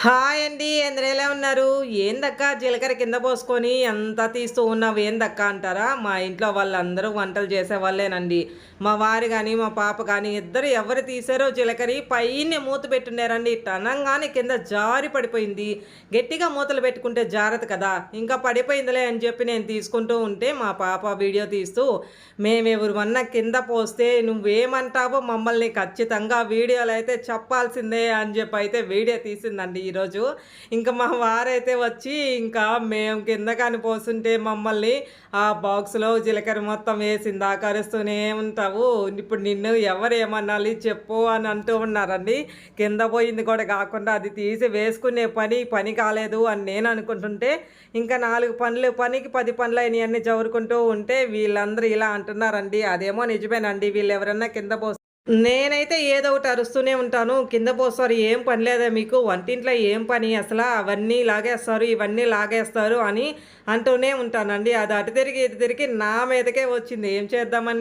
Hi అండి అందరూ ఎలా ఉన్నారు? ఏందక్క జీలకర్ర కింద పోసుకొని అంతా తీస్తూ ఉన్నావు? ఏందక్క అంటారా? మా ఇంట్లో వాళ్ళందరూ వంటలు చేసే వాళ్ళేనండి మా వారు కానీ మా పాప కానీ ఇద్దరు ఎవరు తీసారో జీలకర్ర పైన మూత పెట్టున్నారండి టనంగానే కింద జారి పడిపోయింది. గట్టిగా మూతలు పెట్టుకుంటే జారదు కదా. ఇంకా పడిపోయిందిలే అని చెప్పి నేను తీసుకుంటూ ఉంటే మా పాప వీడియో తీస్తూ మేమెవరివన్నా కింద పోస్తే నువ్వేమంటావో మమ్మల్ని ఖచ్చితంగా వీడియోలు అయితే చెప్పాల్సిందే అని చెప్పి అయితే వీడియో తీసిందండి. ఈరోజు. ఇంకా మా వారైతే వచ్చి ఇంకా మేము కింద కాని పోస్తుంటే మమ్మల్ని ఆ బాక్స్లో జీలకర్ర మొత్తం వేసిందా కరుస్తూనే ఉంటావు. ఇప్పుడు నిన్ను ఎవరు ఏమనాలి చెప్పు అని అంటూ ఉన్నారండి. కింద పోయింది కూడా కాకుండా అది తీసి వేసుకునే పని పని కాలేదు అని నేను అనుకుంటుంటే ఇంకా నాలుగు పనులు పనికి పది పనులు అయినవన్నీ చదువుకుంటూ ఉంటే వీళ్ళందరూ ఇలా అంటున్నారండి. అదేమో నిజమేనండి. వీళ్ళు ఎవరన్నా కింద పో నేనైతే ఏదో ఒకటి అరుస్తూనే ఉంటాను. కింద పోస్తారు ఏం పని లేదా మీకు? వంటింట్లో ఏం పని? అసలు అవన్నీ లాగేస్తారు ఇవన్నీ లాగేస్తారు అని అంటూనే ఉంటానండి. అది అటు తిరిగి ఇటు తిరిగి నా మీదకే వచ్చింది. ఏం చేద్దామని